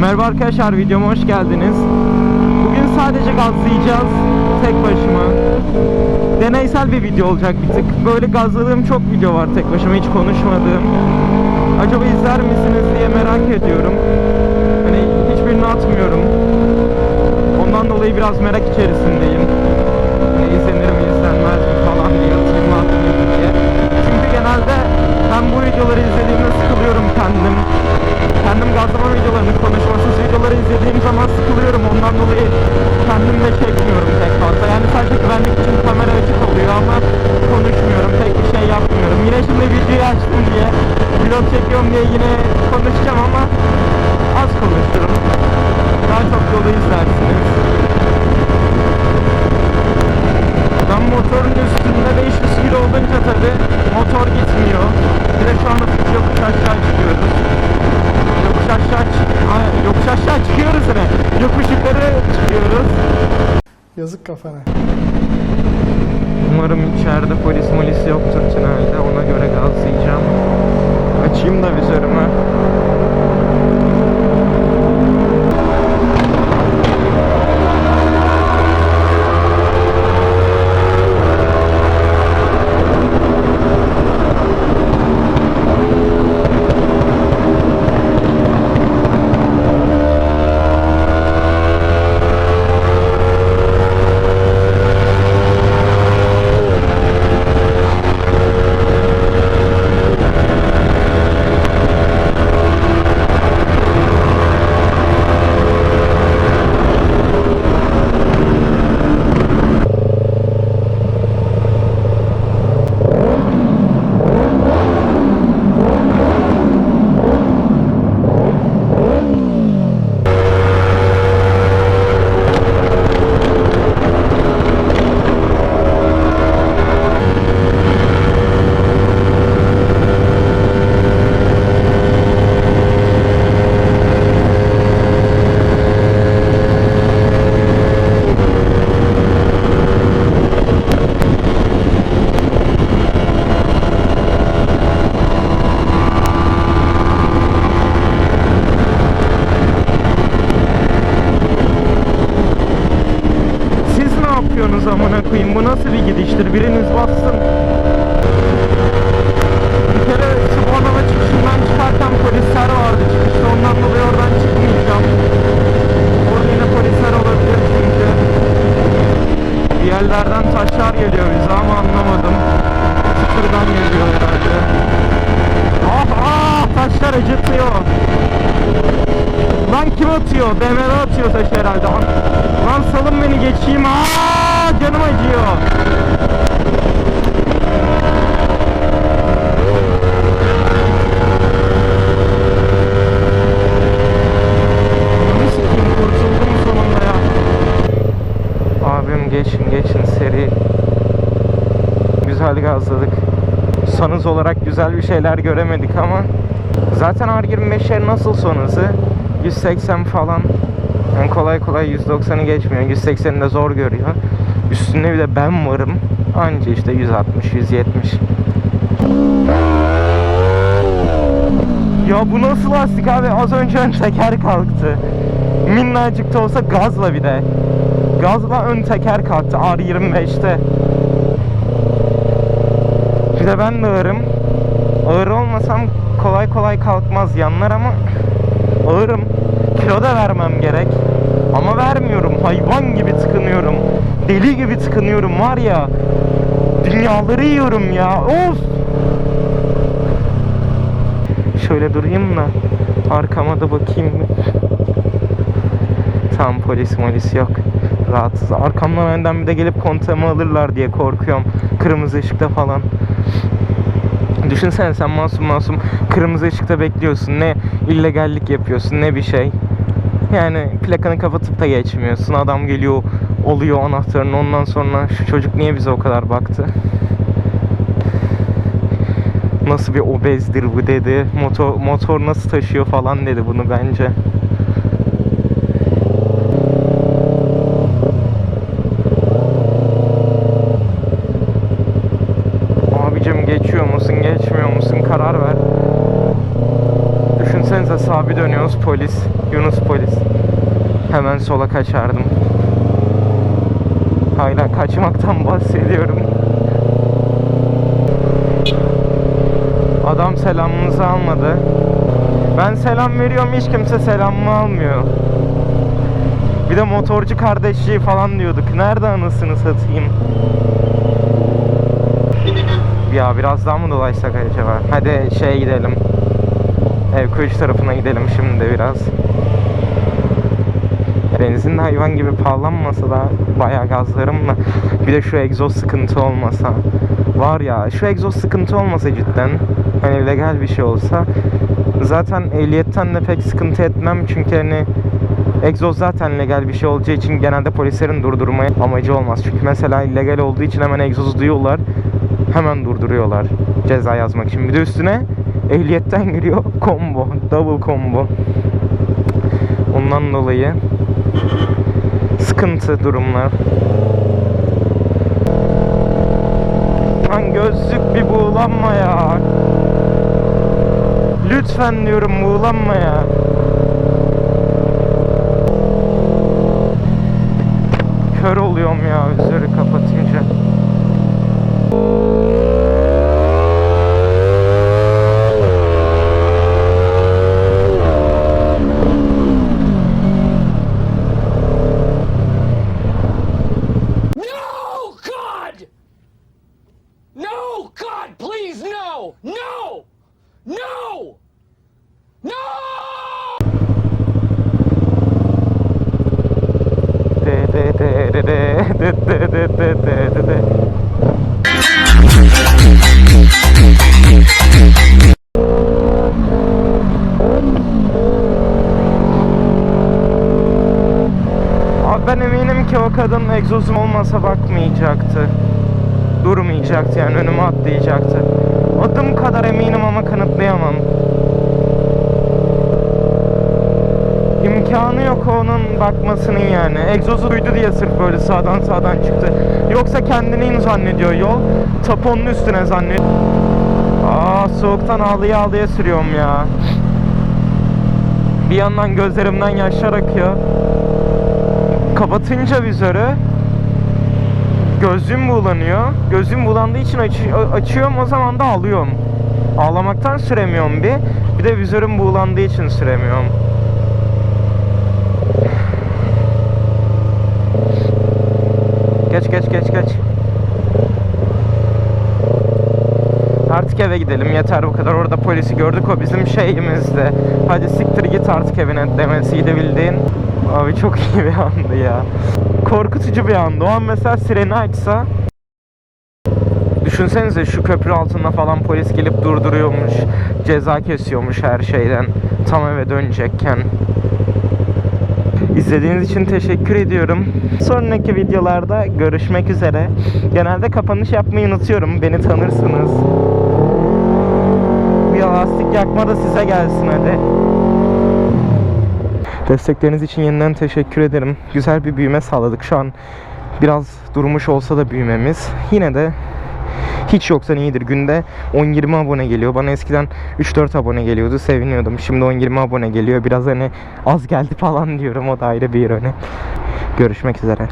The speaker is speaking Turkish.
Merhaba arkadaşlar videoma hoş geldiniz. Bugün sadece gazlayacağız tek başıma. Deneysel bir video olacak bir tık. Böyle gazladığım çok video var tek başıma hiç konuşmadığım. Acaba izler misiniz diye merak ediyorum. Hani hiçbirini atmıyorum. Ondan dolayı biraz merak içerisindeyim. Hani izlenir mi izlenmez mi falan diye atayım mı atmayayım diye. Çünkü genelde ben bu videoları izlediğimde sıkılıyorum kendim. Kendim gazlama videolarını, konuşmasız videoları izlediğim zaman sıkılıyorum. Ondan dolayı kendim de çekmiyorum pek fazla. Yani sadece güvenlik için kamera açık oluyor ama konuşmuyorum. Pek bir şey yapmıyorum. Yine şimdi videoyu açtım diye, vlog çekiyorum diye yine konuşacağım ama az konuşurum. Daha çok yolu izlersiniz. Ben motorun üstünde 500 kilo olunca tabi motor gitmiyor. Bir de şu anda yokuş aşağı çıkıyoruz. Yokuş aşağı çık Ay, yokuş aşağı çıkıyoruz yine. Yokuş yukarı çıkıyoruz. Yazık kafana. Umarım içeride polis molis yoktur tünelde. Ona göre gazlayacağım. Açayım da vizörümü. Koyayım? Bu nasıl bir gidiştir? Biriniz bassın. Bir kere şu Bornova çıkışından çıkarken polisler vardı çıkışta. Ondan dolayı oradan çıkmayacağım. Orada yine polisler olabilir çünkü. Bir yerlerden taşlar geliyor bize ama anlamadım. Sıfırdan geliyor herhalde. Ah ah taşlar acıtıyor. Lan kim atıyor? BMW atıyor taş herhalde. Lan- salın beni geçeyim. Aa canım acıyor. Abim geçin geçin seri. Güzel gazladık. Sanız olarak güzel bir şeyler göremedik ama zaten R25'lerin nasıl son hızı? 180 falan. Yani kolay kolay 190'ı geçmiyor. 180'i de zor görüyor. Üstünde bir de ben varım. Anca işte 160, 170. Ya bu nasıl lastik abi? Az önce ön teker kalktı. Minnacık da olsa gazla bir de. Gazla ön teker kalktı R25'te. Bir de ben de ağırım. Ağır olmasam kolay kolay kalkmaz yanlar ama ağırım. Kilo da vermem gerek. Ama vermiyorum. Hayvan gibi tıkınıyorum. Deli gibi tıkınıyorum var ya. Dünyaları yiyorum ya. Of! Şöyle durayım da arkama da bakayım. Tam polis molis yok. Rahatsız. Arkamdan önden bir de gelip kontağımı alırlar diye korkuyorum. Kırmızı ışıkta falan. Düşünsene sen masum masum kırmızı ışıkta bekliyorsun. Ne illegallik yapıyorsun ne bir şey. Yani plakanı kapatıp da geçmiyorsun. Adam geliyor oluyor anahtarını ondan sonra şu çocuk niye bize o kadar baktı? Nasıl bir obezdir bu dedi. Motor, motor nasıl taşıyor falan dedi bunu bence. Abicim geçiyor musun geçmiyor musun karar ver. Düşünsenize sabi dönüyoruz polis. Yunus polis. Hemen sola kaçardım. Hala kaçmaktan bahsediyorum. Adam selamımızı almadı. Ben selam veriyorum hiç kimse selamımı almıyor. Bir de motorcu kardeşliği falan diyorduk. Nerede anasını satayım? Ya biraz daha mı dolaşsak acaba? Hadi şeye gidelim. Ev kuyuş tarafına gidelim şimdi biraz. Benzin hayvan gibi pahalanmasa da bayağı gazlarım da. Bir de şu egzoz sıkıntı olmasa. Var ya şu egzoz sıkıntı olmasa cidden hani legal bir şey olsa zaten ehliyetten de pek sıkıntı etmem. Çünkü hani egzoz zaten legal bir şey olacağı için genelde polislerin durdurmaya amacı olmaz. Çünkü mesela illegal olduğu için hemen egzozu duyuyorlar hemen durduruyorlar ceza yazmak için. Bir de üstüne ehliyetten giriyor combo double combo. Ondan dolayı sıkıntı durumlar. Lan gözlük bir buğulanma ya. Lütfen diyorum buğulanma ya. Kör oluyorum ya üzeri kapatınca. No! God, please, no! No! No! No! Abi ben eminim ki o kadın egzozum olmasa bak İmkanı yok onun bakmasının yani. Egzozu duydu diye sırf böyle sağdan sağdan çıktı. Yoksa kendini in zannediyor yol. Taponun üstüne zannediyor. Aa soğuktan ağlıya ağlıya sürüyorum ya. Bir yandan gözlerimden yaşlar akıyor. Kapatınca vizörü gözüm bulanıyor. Gözüm bulandığı için aç- açıyorum o zaman da ağlıyorum. Ağlamaktan süremiyorum bir. Bir de vizörüm buğulandığı için süremiyorum. Geç geç geç geç. Artık eve gidelim yeter bu kadar. Orada polisi gördük o bizim şeyimizdi. Hadi siktir git artık evine demesiydi bildiğin. Abi çok iyi bir andı ya. Korkutucu bir andı. O an mesela sireni açsa Düşünsenize şu köprü altında falan polis gelip durduruyormuş. Ceza kesiyormuş her şeyden. Tam eve dönecekken. İzlediğiniz için teşekkür ediyorum. Sonraki videolarda görüşmek üzere. Genelde kapanış yapmayı unutuyorum. Beni tanırsınız. Bir lastik yakma da size gelsin hadi. Destekleriniz için yeniden teşekkür ederim. Güzel bir büyüme sağladık şu an. Biraz durmuş olsa da büyümemiz. Yine de hiç yoktan iyidir. Günde 10-20 abone geliyor. Bana eskiden 3-4 abone geliyordu. Seviniyordum. Şimdi 10-20 abone geliyor. Biraz hani az geldi falan diyorum. O da ayrı bir yönü. Görüşmek üzere.